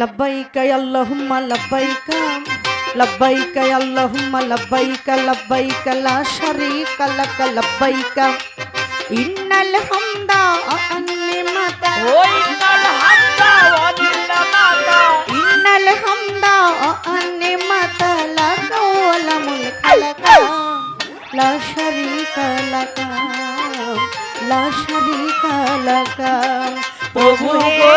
লব্বাইক আল্লাহুম্মা লব্বাইক লব্বাইক আল্লাহুম্মা লব্বাইক লব্বাইক লা শারীকা লাক লব্বাইক। ইন্নাল হামদা আন্নিমাতা ওইনাল হামদা ওয়ানিল্লামাতা ইন্নাল হামদা আন্নিমাতা লাক ওয়াল মুলক লাক লা শারীকা লাক লা শারীকা লাক। প্রভু গো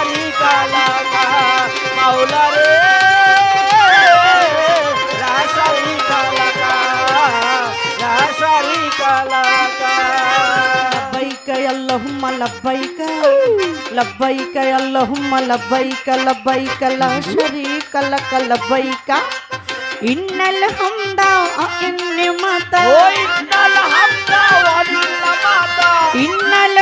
বাড়ি কালাকা মাওলা রে রাশারি কালাকা রাশারি কালাকা লব্বাইকা আল্লাহুম্মা লব্বাইকা লব্বাইকা আল্লাহুম্মা লব্বাইকা লব্বাইকা লা শারীকা লাকা লব্বাইকা ইন্নাল হামদা ওয়া ইন্নিমাতা ও ইন্নাল হামদা ওয়া ইন্নিমাতা ইন্নাল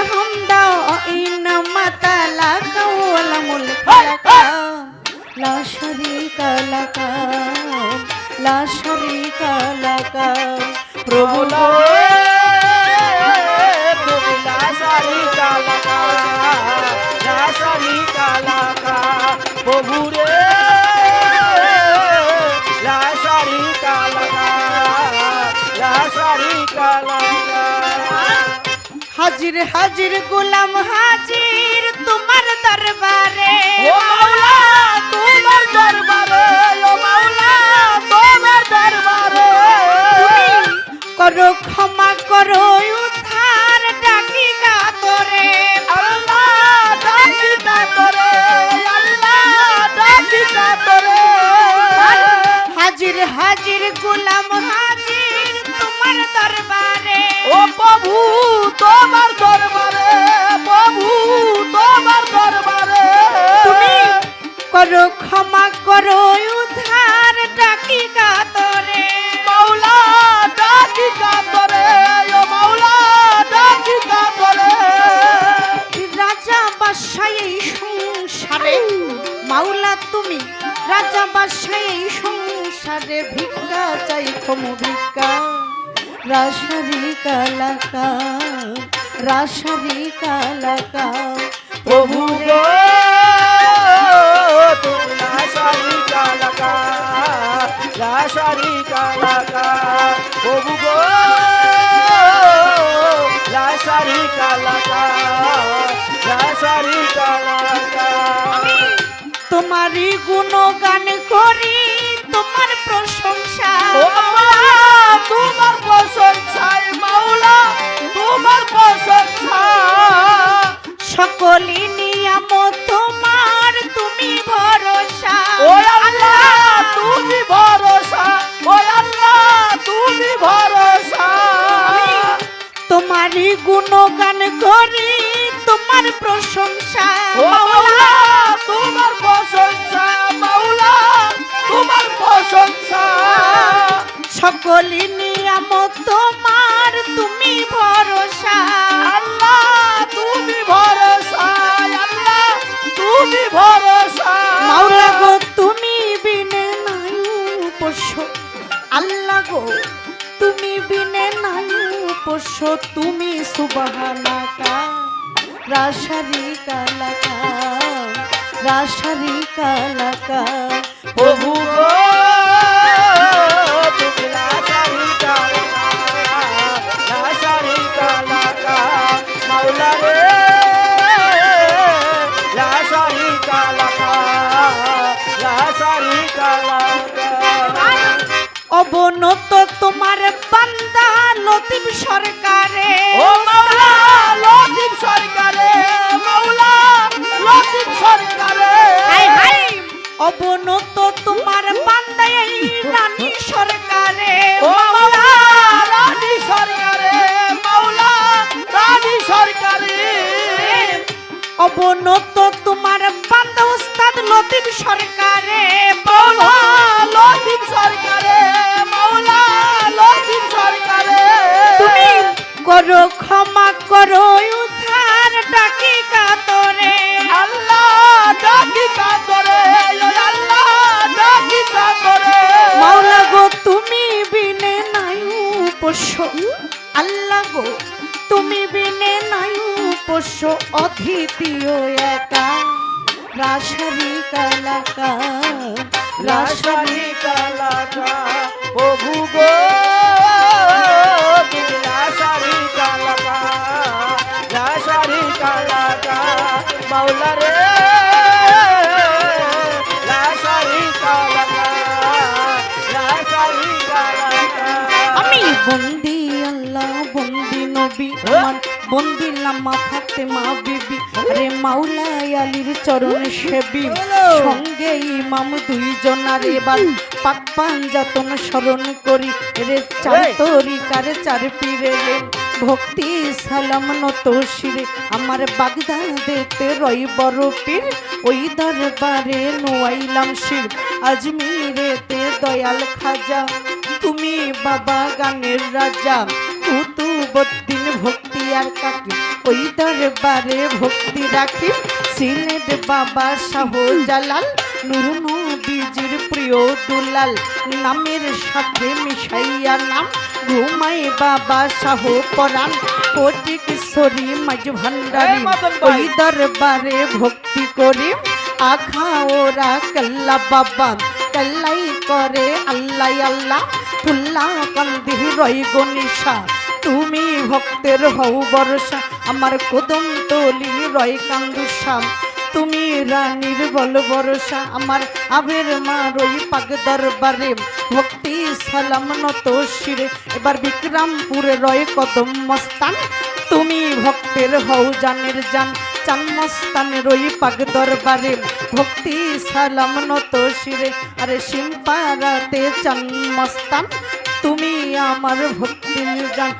রাসারি কালাকা। প্রভু প্রভু রাসারি কালাকা রাসারি কালাকা। প্রভু রে রাসারি কালাকা। রাসারি কালাকা। হাজির হাজির গোলাম হাজির তোমার দরবারে। মাওলা করো ক্ষমা করো উদ্ধার ডাকি গাতরে আল্লাহ ডাকি কাতরে আল্লাহ ডাকি কাতরে হাজির হাজির গোলাম হাজির তোমার দরবারে। ও প্রভু তোমার দরবারে প্রভু তোমার দরবারে। তুমি করো ক্ষমা করো রাজা বাসায় সংসারে ভিক্ষা চাই ক্ষমু ভিক্ষা রাসারি কালাকা রাসারি কালাকা প্রভু কালাকা লাশারি কালাকা প্রভু লাশারি কালাকা তোমারই গুণগান করি তোমার প্রশংসা। তোমার প্রশংসায় মাওলা তোমার প্রশংসা। সকলি নিয়ামত তোমার তুমি ভরসা। ও আল্লাহ! তুমি ভরসা। ও আল্লাহ তুমি ভরসা। তোমারই গুণগান করি তোমার প্রশংসা। ও সকলি নিয়ামত তোমার তুমি ভরসা। আল্লাহ তুমি ভরসা আল্লাহ তুমি ভরসা। মাওলা গো তুমি বিনে নাই পোষ্য আল্লাহ গো তুমি বিনে নাই পোষ্য তুমি সুবহানাকা রাসারি কালাকা রাসারি কালাকা। প্রভু গো। অবনত তোমার বান্দা লতিফ সরকারে। ও মাওলা লতিফ সরকারে মাওলা লতিফ সরকারে। হাই হাই। অবনত তোমার বান্দা এই রানী সরকারে। ও মাওলা রানী সরকারে মাওলা রানী সরকারে। অবনত তোমার বান্দা উস্তাদ লতিফ সরকারে। মাওলা লতিফ সরকারে। করো ক্ষমা করো উদ্ধার ডাকি কাতরে। আল্লাহ ডাকি কাতরে আল্লাহ ডাকি কাতরে। মাওলা গো তুমি বিনে নাই পোষ্য আল্লাহ গো তুমি বিনে এসো অদ্বিতীয় একা রাসারি কালাকা রাসারি বন্দি নবী আমার বন্দি লাম্মা ফাতেমা বিবি রে আলীর চরণ সেবী। সঙ্গে ইমাম দুইজন আর এবার পাক পাঞ্জাতন স্মরণ করি। রে চার! তরিকার চার পীরে রে ভক্তি সালাম নত শিরে। আমার বাগদাদেতে রই বড় পীর ওই দরবারে নোয়াইলাম শির। আজমিরেতে দয়াল খাজা তুমি বাবা গানের রাজা। কুতুবদ্দিন ভক্তি আর কাকি। ওই দরবারে ভক্তি রাখি। সিলেট বাবা শাহ জালাল নুর নবীজির প্রিয় দুলাল। নামের সাথে মিশাইয়া নাম ঘুমাই বাবা শাহ পরাণ। কোটি কিশোরী মাঝ ভান্ডারী। ওই দরবারে ভক্তি করি। আখা ওরা কাল্লা বাবা কাল্লাই করে আল্লাহ আল্লাহ। তুল্লা কান্দি রই গনিশা তুমি ভক্তের হও বরসা আমার কদম তলি রয় কান্দুষা তুমি রানীর বল বরসা আমার আবের মা রই পাগ দরবারে। ভক্তি সালাম নত শিরে, এবার বিক্রমপুরে রয় কদম মস্তান। তুমি ভক্তের হও জানের জান চান্মস্তানে রই পাগ দরবারে। ভক্তি সালাম নত শিরে, আরে সিম্পারাতে চান্মস্তান তুমি আমার ভক্তির জান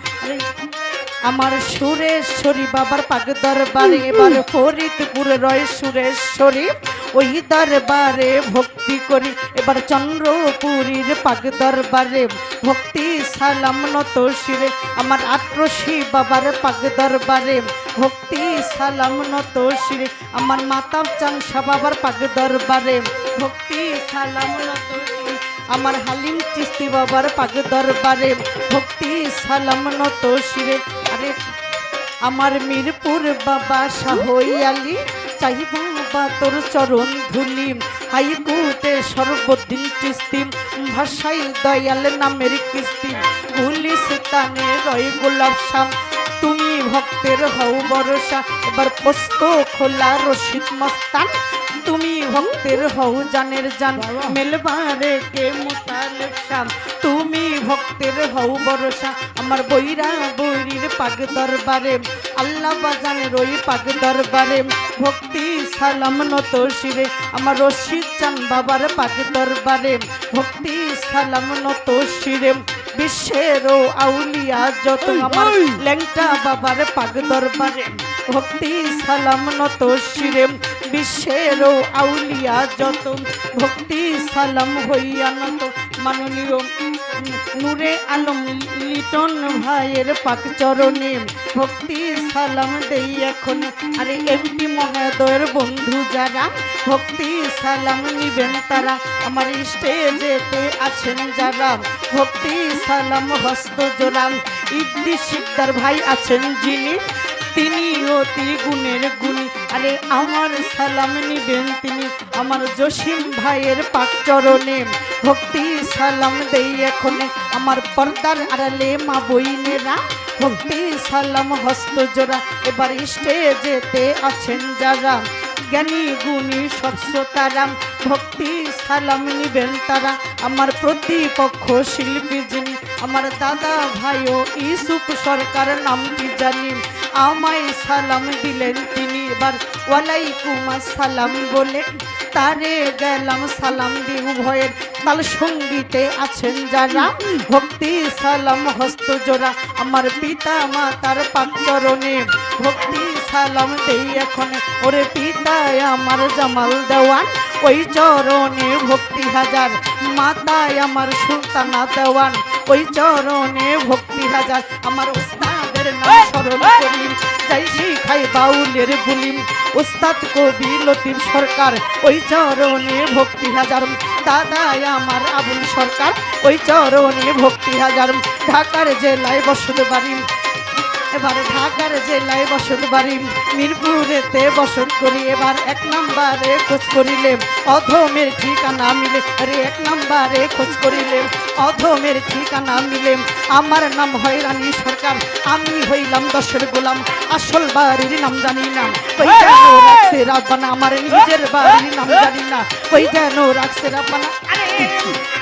আমার সুরেশ্বরী বাবার পাগ দরবারে, এবার ফরিদপুরে রয় সুরেশ্বরী, ওই দরবারে ভক্তি করি। এবার চন্দ্রপুরীর পাগ দরবারে ভক্তি সালাম নত শিরে। আমার আট্রসী বাবার পাগ দরবারে ভক্তি সালাম নত শিরে। আমার মাতা চাংসা বাবার পাগ দরবারে ভক্তি সালাম নত শিরে। আমার হালিম চিস্তি বাবার পাগ দরবারে, ভক্তি সালাম নত শিরে। আরে, আমার মিরপুর বাবা শাহয়ালি চাই বাবা তোর চরণ ধুলি। হাইকুটে সর্বদিন কিস্তি ভাষাই দয়াল নামের কিস্তি। গুলিস্তানে রয় গোলাপ শাম, তুমি ভক্তের হও বরসা পোস্ত খোলা রশিদ মস্তান। তুমি ভক্তের হও জানের জান মেলবারে কে মুতালেব শাম তুমি ভক্তের হও বরসা আমার বইরা বইরির পাগ দরবারে। আল্লাহ বাজানের ওই পাগ দরবারে। ভক্তি সালাম নত শিরে আমার রশিদ চান বাবার পাগ দরবারে। ভক্তি সালাম নত শিরে বিশ্বের আউলিয়া যত আমার ল্যাংটা বাবার পাগ দরবারে। ভক্তি সালাম নত শিরে, বিশ্বের আউলিয়া যত। ভক্তি সালাম হইয়া নত। মাননীয় নূরে আলম লিটন ভাইয়ের পাক চরণে ভক্তি সালাম দেই এখন। আরে এমপি মহোদয়ের বন্ধু যারা, ভক্তি সালাম নিবেন তারা। আমার স্টেজেতে আছেন যারা, ভক্তি সালাম হস্ত জোড়াম ইদ্দি শিকদার ভাই আছেন যিনি তিনি অতি গুণের গুণী। আরে আমার সালাম নিবেন তিনি, আমার জসিম ভাইয়ের পাক চরণে। ভক্তি সালাম দেই এখন, আমার পর্দার আড়ালে মা বইনেরা। ভক্তি সালাম হস্ত জোড়া, এবার স্টেজেতে আছেন যারা। জ্ঞানী, গুণী সবসতারাম ভক্তি সালাম নিবেন তারা। আমার প্রতিপক্ষ শিল্পী যিনি, আমার দাদা ভাইও ইসুফ সরকার নামটি জানি আমায় সালাম দিলেন তিনি এবার। ওয়ালাইকুম সালাম বলে তারে গেলাম সালাম দি উভয়ের তাল সঙ্গীতে আছেন যারা, ভক্তি সালাম হস্ত জোড়া। আমার পিতা মাতার পাক চরণে ভক্তি সালাম দেই এখন। ওরে পিতায় আমার জামাল দেওয়ান, ওই চরণে ভক্তি হাজার। মাতায় আমার সুলতানা দেওয়ান, ওই চরণে ভক্তি হাজার। আমার নাম স্মরণ করি যাই বাউলের বুলিম কবি সরকার, ওই চরণে ভক্তি হাজার। দাদাই আমার আবুল সরকার, ওই চরণে ভক্তি হাজার। ঢাকার জেলায় বসত বাড়ি এবারে ঢাকার জেলায় বসত বাড়ি মিরপুরেতে বসত করি এবার এক নম্বরে খোঁজ করিলে অধমের ঠিকানা মিলে। আরে এক নম্বরে খোঁজ করিলে অধমের ঠিকানা মিলে। আমার নাম হয় রানী সরকার আমি হইলাম দশের গোলাম। আসল বাড়ির নাম জানি না। ওই যেন রাখছে রাব্বানা আমার নিজের বাড়ির নাম জানি না। ওই যেন রাখছে রাব্বানা।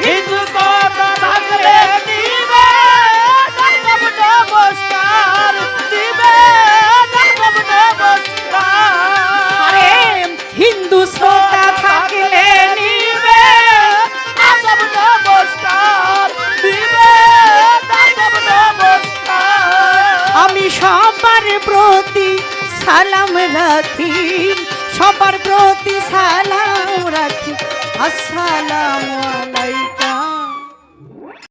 হিন্দু কথা থাকলে দিবে হিন্দু শ্রোতা আমি সবার প্রতি সালাম রাখি সবার প্রতি সালাম রাখি। আসসালামু আলাইকুম।